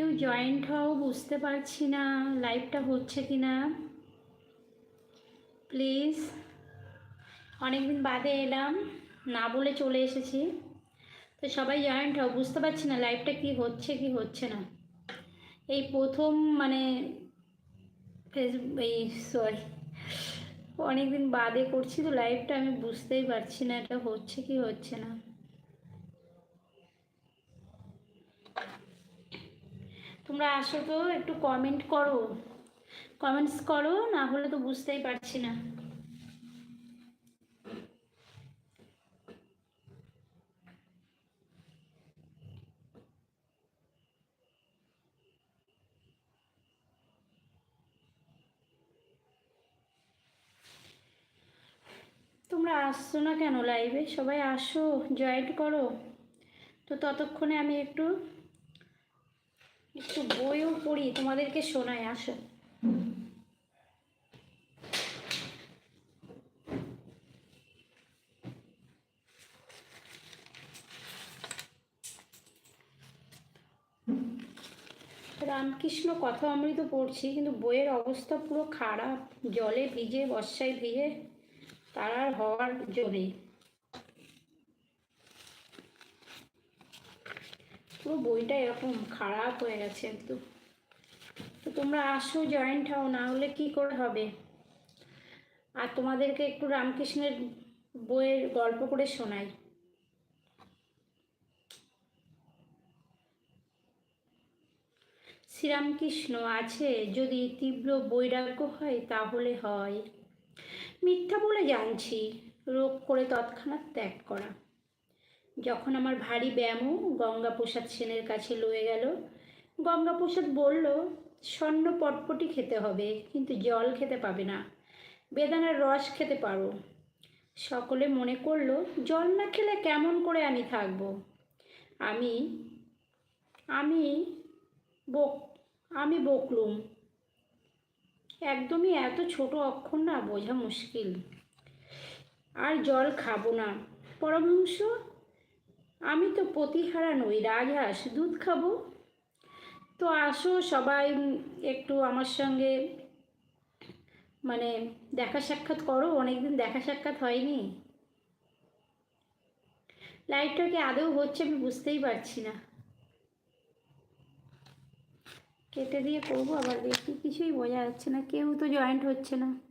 কেউ জয়েন্ট হও, বুঝতে পারছি না লাইভটা হচ্ছে কি না। প্লিজ অনেকদিন বাদে এলাম, না বলে চলে এসেছি। তো সবাই জয়েন্ট হও, বুঝতে পারছি না লাইভটা কি হচ্ছে কি হচ্ছে না। এই প্রথম মানে ফেসবুক, এই সরি অনেকদিন বাদে করছি, তো লাইভটা আমি বুঝতেই পারছি না এটা হচ্ছে, কি হচ্ছে না। তোমরা আসো তো, একটু কমেন্ট করো। কমেন্টস করো, না হলে তো বুঝতেই পারছি না। তোমরা আসছো না কেন লাইভে সবাই আসো জয়েন্ট করো। তো ততক্ষণে আমি একটু একটু বইও পড়ি, তোমাদেরকে শোনায় আসো। রামকৃষ্ণ কথা অমৃত পড়ছি, কিন্তু বইয়ের অবস্থা পুরো খারাপ। জলে ভিজে, বর্ষায় ভিজে তার আর হওয়ার জোরে পুরো বইটা এরকম খারাপ হয়ে গেছে একদম। তো তোমরা আসো জয়েন্ট হও, না হলে কি করে হবে? আর তোমাদেরকে একটু রামকৃষ্ণের বইয়ের গল্প করে শোনাই। শ্রীরামকৃষ্ণ আছে, যদি তীব্র বৈরাগ্য হয় তাহলে হয়। মিথ্যা বলে জানছি, রোগ করে তৎক্ষণাৎ ত্যাগ করা। যখন আমার ভারী ব্যায়ামও গঙ্গাপ্রসাদ সেনের কাছে লয়ে গেল, গঙ্গাপ্রসাদ বলল, স্বর্ণ পটপটি খেতে হবে, কিন্তু জল খেতে পাবে না। বেদানার রস খেতে পারো। সকলে মনে করল, জল না খেলে কেমন করে আমি থাকব? আমি আমি বক, আমি বকলুম। একদমই এত ছোট অক্ষর না বোঝা মুশকিল। আর জল খাব না। পরমহংস আমি তো প্রতিহারা নই, রাজহাঁস। দুধ খাব? তো আসো সবাই একটু আমার সঙ্গে মানে দেখা সাক্ষাৎ করো, অনেকদিন দেখা সাক্ষাৎ হয়নি। লাইভটা কি আদৌ হচ্ছে আমি বুঝতেই পারছি না। কেটে দিয়ে করব, আবার দেখি, কিছুই বোঝা যাচ্ছে না, কেউ তো জয়েন্ট হচ্ছে না।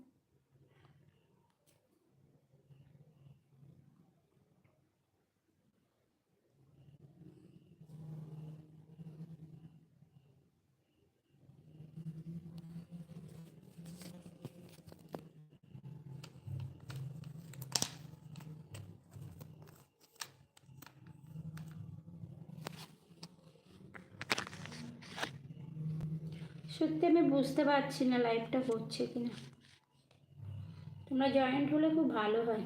সত্যি আমি বুঝতে পারছি না লাইভটা হচ্ছে কিনা। তোমরা জয়েন্ট হলে খুব ভালো হয়।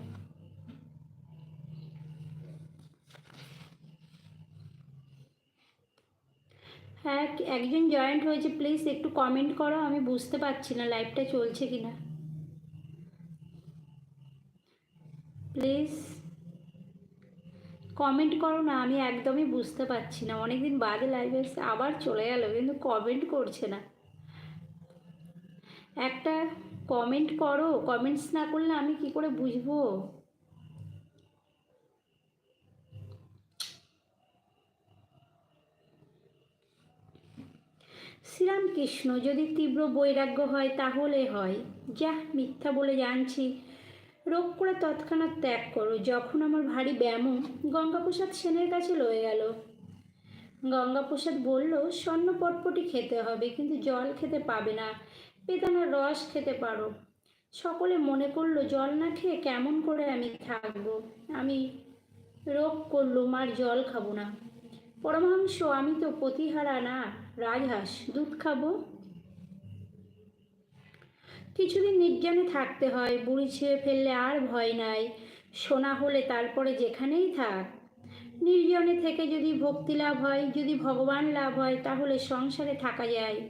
হ্যাঁ একজন জয়েন্ট হয়েছে প্লিজ একটু কমেন্ট করো, আমি বুঝতে পারছি না লাইভটা চলছে কি না প্লিজ কমেন্ট করো না, আমি একদমই বুঝতে পারছি না। অনেকদিন বাদে লাইভে এসে আবার চলে গেল, কিন্তু কমেন্ট করছে না। একটা কমেন্ট করো। কমেন্টস না করলে আমি কি করে বুঝব? শ্রীরামকৃষ্ণ যদি তীব্র বৈরাগ্য হয়, তাহলে হয়। যা মিথ্যা বলে জানছি। রোগ করে তৎক্ষণাৎ ত্যাগ করো। যখন আমার ভারী ব্যায়ামও গঙ্গাপ্রসাদ সেনের কাছে লয়ে গেল। গঙ্গাপ্রসাদ বলল, স্বর্ণ পটপটি খেতে হবে, কিন্তু জল খেতে পাবে না। বেদানার রস খেতে পারো। সকলে মনে করল, জল না খেয়ে কেমন করে আমি থাকব? আমি রোগ করলুম, আর জল খাব না। পরমহংস, আমি তো প্রতিহারা না, রাজহাঁস, দুধ খাব? কিছুদিন নির্জনে থাকতে হয়, বুড়ি ছেড়ে ফেললে আর ভয় নাই। সোনা হলে তারপরে যেখানেই থাক। নির্জনে থেকে যদি ভক্তি লাভ হয়, যদি ভগবান লাভ হয়, তাহলে সংসারে থাকা যায়।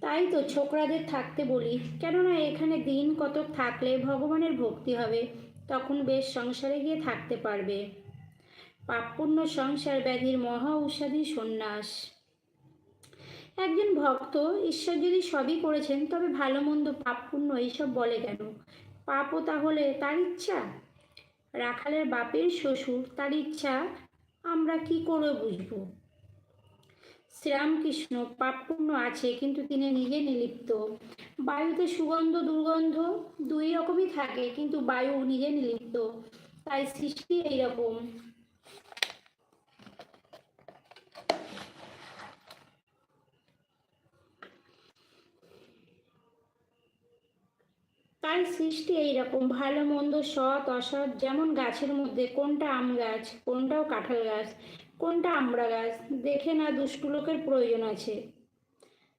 তাই তো ছোকরাদের থাকতে বলি। কেননা এখানে দিন কতক থাকলে ভগবানের ভক্তি হবে, তখন বেশ সংসারে গিয়ে থাকতে পারবে। পাপপূর্ণ সংসার ব্যাধির মহা ঔষধি সন্ন্যাস। একজন ভক্ত ঈশ্বর যদি সবই করেছেন, তবে ভালো মন্দ পাপ পুণ্য এইসব বলে কেন? পাপও তাহলে তার ইচ্ছা? রাখালের বাপের শ্বশুর তার ইচ্ছা, আমরা কি করে বুঝব? শ্রীরামকৃষ্ণ পাপ পুণ্য আছে, কিন্তু তিনি নিজে নিলিপ্ত। বায়ুতে সুগন্ধ, দুর্গন্ধ দুই রকমই থাকে, কিন্তু বায়ু নিজে নিলিপ্ত। তাই সৃষ্টি এইরকম। তার সৃষ্টি এইরকম, ভালো, মন্দ, সৎ, অসৎ, যেমন গাছের মধ্যে কোনটা আম গাছ, কোনটাও কাঁঠাল গাছ। কোনটা আমরা গাছ দেখে না, দুষ্টু লোকের প্রয়োজন আছে।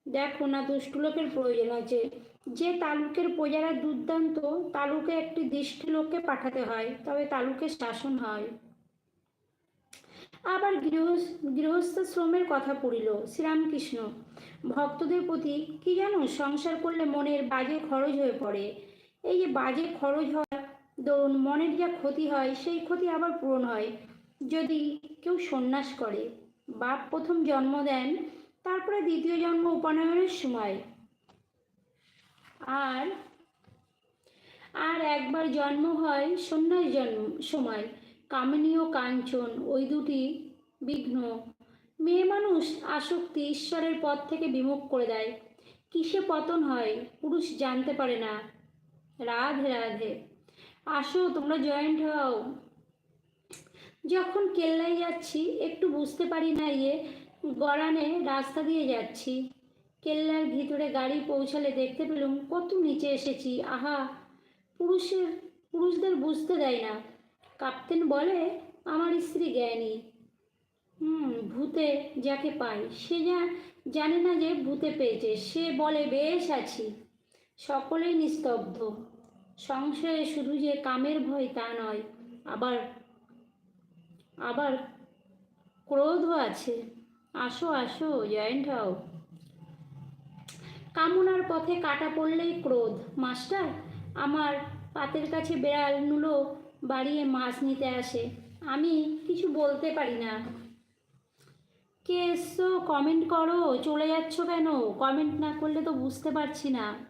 দেখো না, দুষ্টু লোকের প্রয়োজন আছে। যে তালুকের প্রজারা দুর্দান্ত, তালুকে একটি দৃষ্টি লোককে পাঠাতে হয়, তবে তালুকে শাসন হয়। আবার গৃহ গৃহস্থ শ্রমের কথা পড়িল। শ্রীরামকৃষ্ণ, ভক্তদের প্রতি কি জানো সংসার করলে মনের বাজে খরচ হয়ে পড়ে। এই যে বাজে খরচ হয় ধরুন মনের যা ক্ষতি হয়, সেই ক্ষতি আবার পূরণ হয়। যদি কেউ সন্ন্যাস করে, বাপ প্রথম জন্ম দেন, তারপরে দ্বিতীয় জন্ম উপনয়নের সময়। আর আর একবার জন্ম হয় সন্ন্যাস জন্ম সময়। কামিনী ও কাঞ্চন, ওই দুটি বিঘ্ন। মেয়ে মানুষ আসক্তি ঈশ্বরের পথ থেকে বিমুখ করে দেয়। কিসে পতন হয়, পুরুষ জানতে পারে না। রাধে রাধে। আসো, তোমরা জয়েন্ট হও। যখন কেল্লায় যাচ্ছি, একটু বুঝতে পারি না ইয়ে গড়ানে রাস্তা দিয়ে যাচ্ছি। কেল্লার ভিতরে গাড়ি পৌঁছালে দেখতে পেলুম, কত নিচে এসেছি, আহা! পুরুষের, পুরুষদের বুঝতে দেয় না। কাপ্তেন বলে, আমার স্ত্রী জ্ঞানী। হুম, ভূতে যাকে পাই। সে যা, জানে না যে ভূতে পেয়েছে। সে বলে, বেশ আছি। সকলেই নিস্তব্ধ। সংশয়ে শুধু যে কামের ভয় তা নয়, আবার আবার ক্রোধও আছে। আসো আসো, জয়েন্ট হও। কামনার পথে কাটা পড়লেই ক্রোধ। মাস্টার, আমার পাতের কাছে বেড়াল নুলো বাড়িয়ে মাছ নিতে আসে। আমি কিছু বলতে পারি না। কে এসছো কমেন্ট করো, চলে যাচ্ছ কেন? কমেন্ট না করলে তো বুঝতে পারছি না।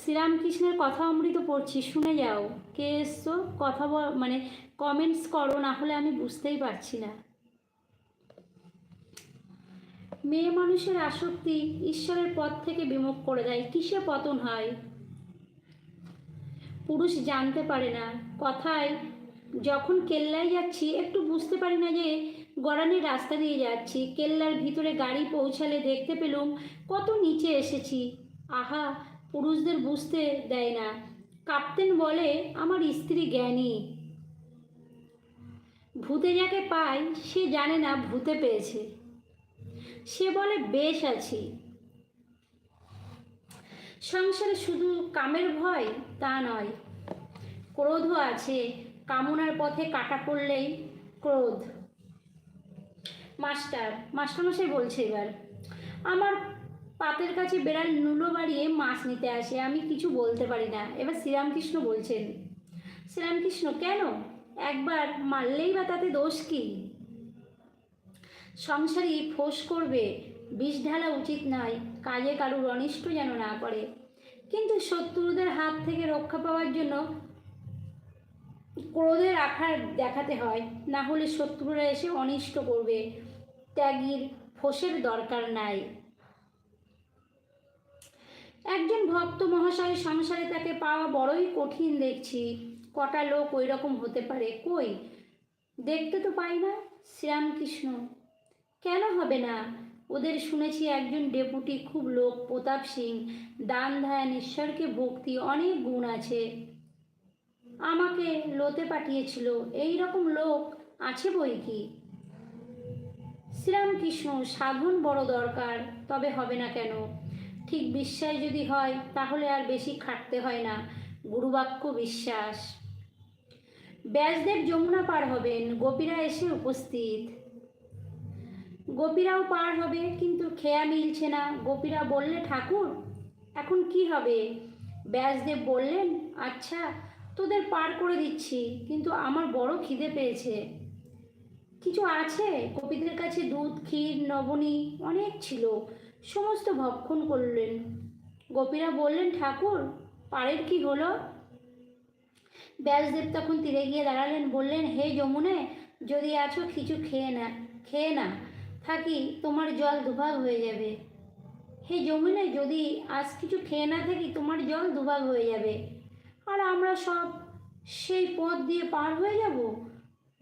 শ্রীরামকৃষ্ণের কথা অমৃত পড়ছি, শুনে যাও। কে এসছো? কথা মানে কমেন্টস করো, না হলে আমি বুঝতেই পারছি না। মেয়ে মানুষের আসক্তি ঈশ্বরের পথ থেকে বিমুখ করে দেয়। কিসে পতন হয়? পুরুষ জানতে পারে না। কথায় যখন কেল্লায় যাচ্ছি, একটু বুঝতে পারি না যে গড়ানির রাস্তা দিয়ে যাচ্ছি। কেল্লার ভিতরে গাড়ি পৌঁছালে দেখতে পেলুম কত নিচে এসেছি। আহা পুরুষদের বুঝতে দেয় না। কাপ্তেন বলে, আমার স্ত্রী জ্ঞানী। ভূতে যাকে পায়, সে জানে না ভূতে পেয়েছে। সে বলে, বেশ আছি। সংসারে শুধু কামের ভয়, তা নয়। ক্রোধও আছে। কামনার পথে কাটা পড়লেই ক্রোধ। মাস্টার, মাস্টারমশাই বলছে এবার, আমার পাতের কাছে বেড়াল নুলো বাড়িয়ে মাছ নিতে আসে, আমি কিছু বলতে পারি না। এবার শ্রীরামকৃষ্ণ বলছেন, শ্রীরামকৃষ্ণ, কেন? একবার মারলেই বা তাতে দোষ কি? সংসারী ফোঁস করবে, বিষ ঢালা উচিত নয় কাজে কারুর অনিষ্ট যেন না করে। কিন্তু শত্রুদের হাত থেকে রক্ষা পাওয়ার জন্য ক্রোধের আকার দেখাতে হয়, না হলে শত্রুরা এসে অনিষ্ট করবে। ত্যাগীর ফোঁসের দরকার নাই। একজন ভক্ত মহাশয় সংসারে তাকে পাওয়া বড়ই কঠিন দেখছি। কটা লোক ওই রকম হতে পারে, কই? দেখতে তো পাই না, শ্রীরামকৃষ্ণ। কেন হবে না? ওদের শুনেছি একজন ডেপুটি খুব লোক, প্রতাপ সিং। দান, ধ্যান, ঈশ্বরকে ভক্তি অনেক গুণ আছে। আমাকে লোতে পাঠিয়েছিল এই রকম লোক আছে বই কি? শ্রীরামকৃষ্ণ, সাধন বড় দরকার, তবে হবে না কেন? ঠিক বিশ্বাস যদি হয়, তাহলে আর বেশি খাটতে হয় না। গুরুবাক্য বিশ্বাস। ব্যাসদেব যমুনা পার হবেন, গোপীরা এসে উপস্থিত। গোপীরাও পার হবে কিন্তু খেয়া মিলছে না। গোপীরা বললে, ঠাকুর, এখন কি হবে? ব্যাসদেব বললেন আচ্ছা তোদের পার করে দিচ্ছি, কিন্তু আমার বড় খিদে পেয়েছে। কিছু আছে? গোপীদের কাছে দুধ, ক্ষীর, নবনী অনেক ছিল। সমস্ত ভক্ষণ করলেন। গোপীরা বললেন, ঠাকুর, পাড়ের কি হলো? ব্যাসদেব তখন তীরে গিয়ে দাঁড়ালেন, বললেন, হে যমুনে, যদি আছো কিছু খেয়ে না খেয়ে না, থাকি, তোমার জল দুভাগ হয়ে যাবে। হে যমুনে, যদি আজ কিছু খেয়ে না থাকি, তোমার জল দুভাগ হয়ে যাবে। আর আমরা সব সেই পথ দিয়ে পার হয়ে যাব?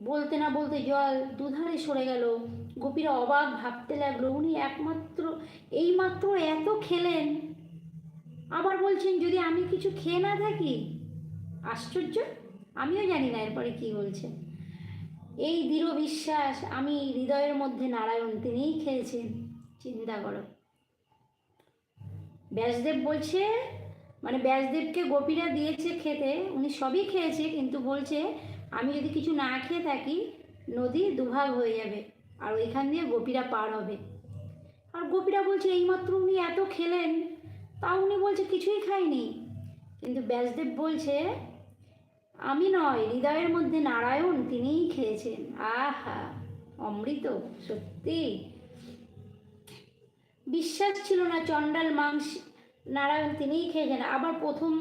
বলতে না বলতে জল দুধারে সরে গেল। গোপীরা অবাক ভাবতে লাগল, উনি একমাত্র, এইমাত্র এত খেলেন। আবার বলছেন, যদি আমি কিছু খেয়ে না থাকি? আশ্চর্য, আমিও জানি না, এরপরে কি বলছে এই দৃঢ় বিশ্বাস আমি হৃদয়ের মধ্যে নারায়ণ তিনিই খেয়েছেন, চিন্তা করো। ব্যাসদেব বলছে মানে ব্যাসদেবকে গোপীরা দিয়েছে খেতে, উনি সবই খেয়েছে, কিন্তু বলছে, আমি যদি কিছু না খেয়ে থাকি, নদী দুভাগ হয়ে যাবে। আর ওইখান দিয়ে গোপীরা পার হবে। আর গোপীরা বলছে, এইমাত্র উনি এত খেলেন, তাও উনি বলছে কিছুই খাইনি কিন্তু ব্যাসদেব বলছে, আমি নয়, হৃদয়ের মধ্যে নারায়ণ তিনিই খেয়েছেন। আহা, অমৃত, সত্যি। বিশ্বাস ছিল না চণ্ডাল মাংস, নারায়ণ তিনিই খেয়েছেন। আবার প্রথম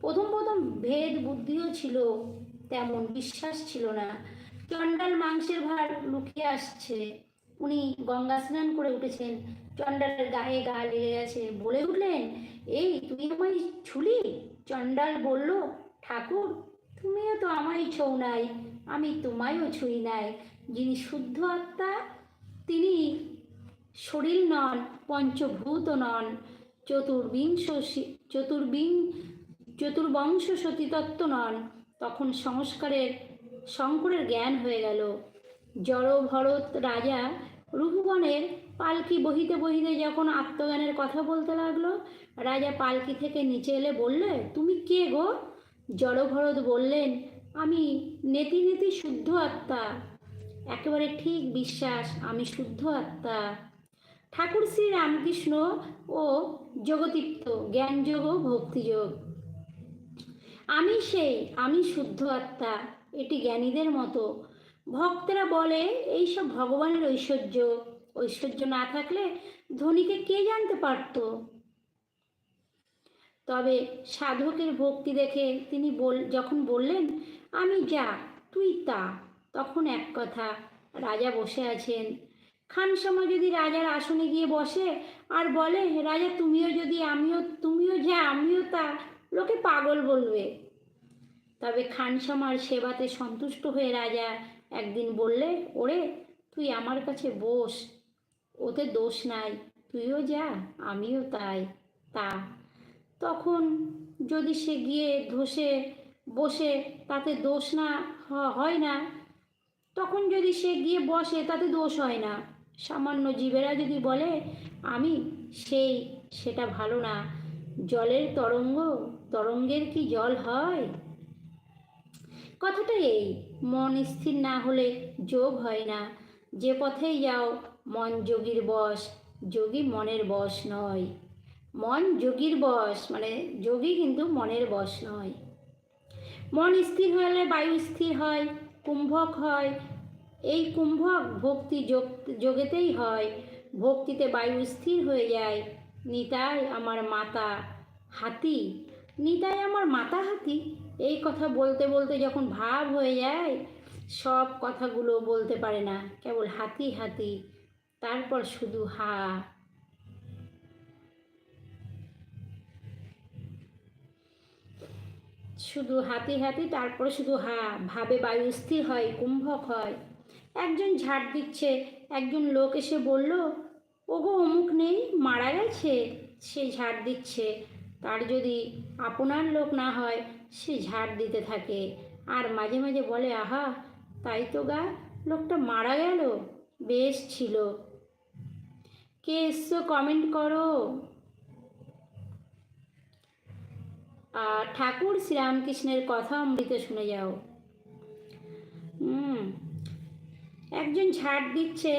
প্রথম প্রথম ভেদ বুদ্ধিও ছিল, তেমন বিশ্বাস ছিল না। চণ্ডাল মাংসের ভার লুকিয়ে আসছে। উনি গঙ্গা স্নান করে উঠেছেন। চণ্ডালের গায়ে গা লেগে গেছে। বলে উঠলেন, এই তুই আমায় ছুলি? চণ্ডাল বলল, ঠাকুর, তুমিও তো আমায় ছৌ নাই। আমি তোমায়ও ছুঁই নাই। যিনি শুদ্ধ আত্মা, তিনি শরীর নন, পঞ্চভূত নন। চতুর্বিংশ চতুর্বিং, চতুর্বংশ সতীতত্ত্ব নন। তখন সংস্কারের শঙ্করের জ্ঞান হয়ে গেল। জড় ভরত রাজা রূপবনের পালকি বহিতে বহিতে যখন আত্মজ্ঞানের কথা বলতে লাগল, রাজা পালকি থেকে নিচে এলে বললে, তুমি কে গো? জড়ভরত বললেন, আমি নেতি নেতি শুদ্ধ আত্মা। একেবারে ঠিক বিশ্বাস, আমি শুদ্ধ আত্মা। ঠাকুর শ্রী রামকৃষ্ণ ও যোগতীর্থ জ্ঞানযোগ ও ভক্তিযোগ। আমি সেই, আমি শুদ্ধ আত্মা। এটি জ্ঞানীদের মতো। ভক্তরা বলে, এইসব ভগবানের ঐশ্বর্য। ঐশ্বর্য না থাকলে ধনীকে কে জানতে পারতো? তবে সাধকের ভক্তি দেখে তিনি বল, যখন বললেন, আমি যা, তুই তা। তখন এক কথা, রাজা বসে আছেন। খানসমা যদি রাজার আসনে গিয়ে বসে আর বলে, রাজা, তুমিও যদি, আমিও, তুমিও যা, আমিও তা, লোকে পাগল বলবে। তবে খানসামার সেবাতে সন্তুষ্ট হয়ে রাজা একদিন বললে, ওরে, তুই আমার কাছে বস, ওতে দোষ নাই, তুইও যা, আমিও তাই। তা তখন যদি সে গিয়ে ধসে, বসে, তাতে দোষ না হয় না, তখন যদি সে গিয়ে বসে, তাতে দোষ হয় না। সামান্য জীবেরা যদি বলে, আমি সেই, সেটা ভালো না, জলের তরঙ্গ, তরঙ্গের কি জল হয়? কথাটা এই, মন স্থির না হলে যোগ হয় না। যে পথেই যাও, মন যোগীর বশ, যোগী মনের বশ নয়। মন যোগীর বশ মানে যোগী কিন্তু মনের বশ নয়। মন স্থির হলে বায়ু স্থির হয়, কুম্ভক হয়। এই কুম্ভক ভক্তি যোগ, যোগেতেই হয়। ভক্তিতে বায়ু স্থির হয়ে যায়। নিতাই আমার মাতা হাতি। নিতাই আমার মাতা হাতি। এই কথা বলতে বলতে যখন ভাব হয়ে যায়, সব কথাগুলো বলতে পারে না। কেবল হাতি হাতি, তারপর শুধু হা। শুধু হাতি হাতি, তারপরে শুধু হা। ভাবে বায়ু স্থির হয়, কুম্ভক হয়। একজন ঝাড় দিচ্ছে, একজন লোক এসে বলল, ওগো, অমুক নেই, মারা গেছে। সে ঝাড় দিচ্ছে। তার যদি আপনার লোক না হয় সে ঝাড় দিতে থাকে। আর মাঝে মাঝে বলে, আহা, তাই তো গা, লোকটা মারা গেল, বেশ ছিল। কে এসছো কমেন্ট করো? আর ঠাকুর শ্রীরামকৃষ্ণের কথা অমৃত শুনে যাও। হুম, একজন ঝাড় দিচ্ছে,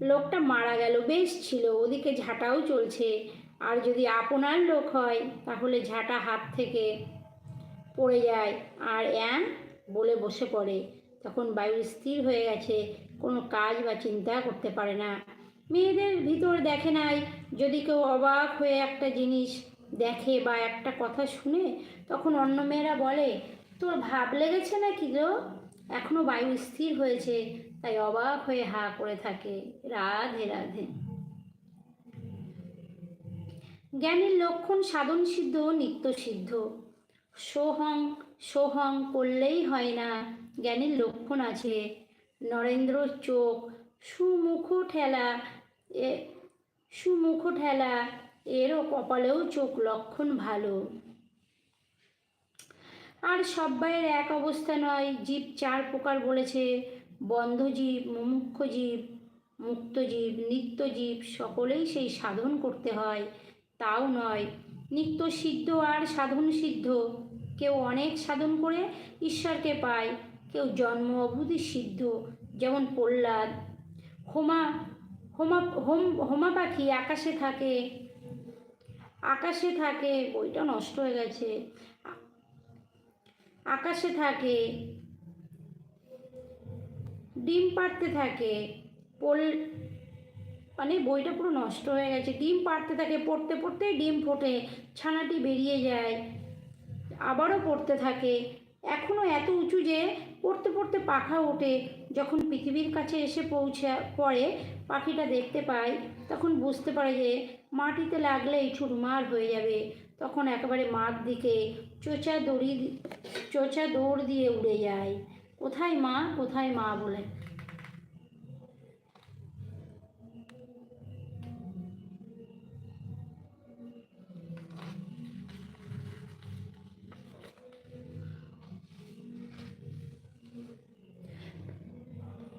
লোকটা মারা গেল, বেশ ছিল, ওদিকে ঝাঁটাও চলছে। আর যদি আপনার লোক হয়, তাহলে ঝাঁটা হাত থেকে পড়ে যায়। আর অ্যান বলে বসে পড়ে। তখন বায়ু স্থির হয়ে গেছে, কোনো কাজ বা চিন্তা করতে পারে না। মেয়েদের ভিতর দেখে নাই, যদি কেউ অবাক হয়ে একটা জিনিস দেখে বা একটা কথা শুনে, তখন অন্য মেয়েরা বলে, তোর ভাব লেগেছে না কি গো? এখনও বায়ু স্থির হয়েছে, তাই অবাক হয়ে হা করে থাকে। রাধে রাধে। জ্ঞানীর লক্ষণ সাধন সিদ্ধ, নিত্য সিদ্ধ। সোহং সোহং করলেই হয় না, জ্ঞানের লক্ষণ আছে। নরেন্দ্র চোখ, সুমুখ ঠেলা, এ, সুমুখ ঠেলা, এরও কপালেও চোখ লক্ষণ ভালো। আর সব্বাইয়ের এক অবস্থা নয়, জীব চার প্রকার বলেছে। বন্ধজীব মুমুক্ষ জীব মুক্তজীব নিত্যজীব সকলেই সেই সাধন করতে হয়। তাও নয়। নিত্য সিদ্ধ আর সাধন সিদ্ধ। কেউ অনেক সাধন করে ঈশ্বরকে পায়, কেউ জন্ম অবধি সিদ্ধ, যেমন প্রহ্লাদ। হোমা হোমা, হোম, হোমা পাখি আকাশে থাকে আকাশে থাকে, বইটা নষ্ট হয়ে গেছে। আকাশে থাকে, ডিম পাড়তে থাকে মানে বইটা পুরো নষ্ট হয়ে গেছে। ডিম পাড়তে থাকে, পড়তে পড়তে ডিম ফোটে, ছানাটি বেরিয়ে যায়, আবারও পড়তে থাকে। এখনও এত উঁচু যে পড়তে পড়তে পাখা ওঠে। যখন পৃথিবীর কাছে এসে পৌঁছা, পড়ে, পাখিটা দেখতে পায়, তখন বুঝতে পারে যে মাটিতে লাগলেই ছুটমার হয়ে যাবে। তখন একেবারে মার দিকে চোচা দড়ি চোচা দৌড় দিয়ে উড়ে যায়। কোথায় মা? কোথায় মা? বলে।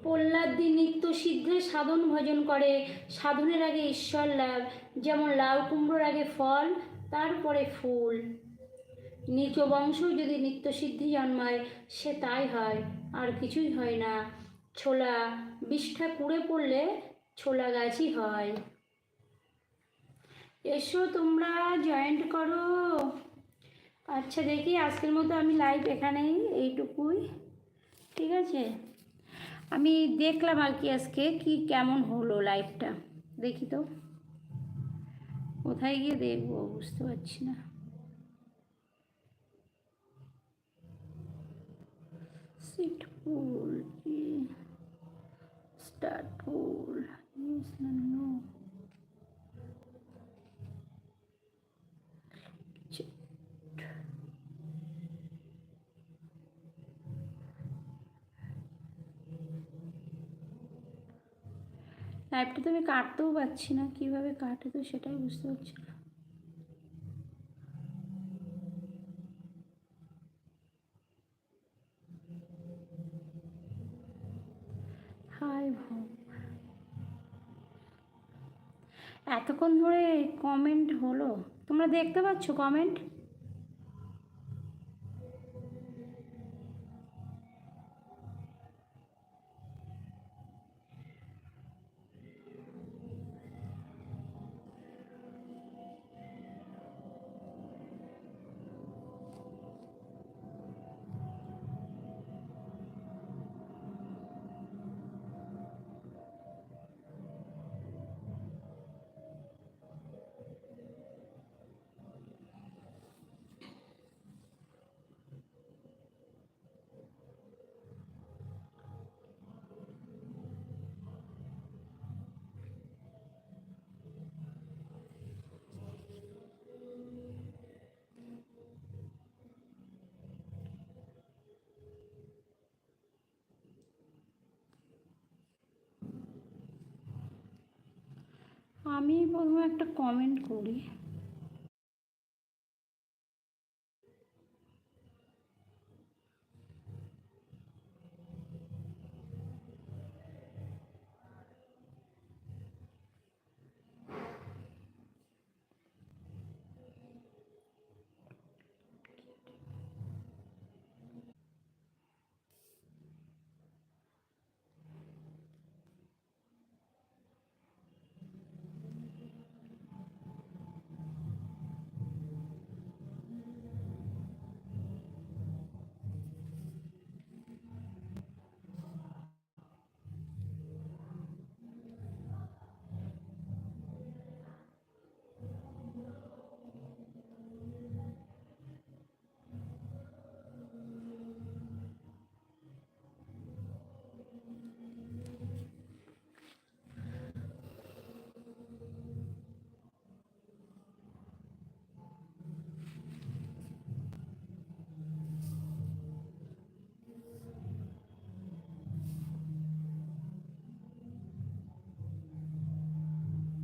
প্রহ্লাদি নিত্য শীঘ্রে সাধন ভজন করে। সাধনের আগে ঈশ্বর লাভ, যেমন লাউ কুমড়োর আগে ফল, তারপরে ফুল। নিচ বংশ যদি নিত্য সিদ্ধি জন্মায়, সে তাই হয়, আর কিছুই হয় না। ছোলা বিষ্ঠা কুড়ে পড়লে ছোলা গাছই হয়। এসো তোমরা জয়েন্ট করো। আচ্ছা দেখি, আজকের মতো আমি লাইভ এখানেই, এইটুকুই। ঠিক আছে? আমি দেখলাম আর কি আজকে কি কেমন হলো লাইফটা দেখি তো। কোথায় গিয়ে দেখব বুঝতে পারছি না। Seat pull start pull no লাইভটা তো আমি কাটতেও পারছি না, কীভাবে কাটে তো সেটাই বুঝতে পারছি না। এতক্ষণ ধরে কমেন্ট হলো, তোমরা দেখতে পাচ্ছ কমেন্ট আমি প্রথমে একটা কমেন্ট করি।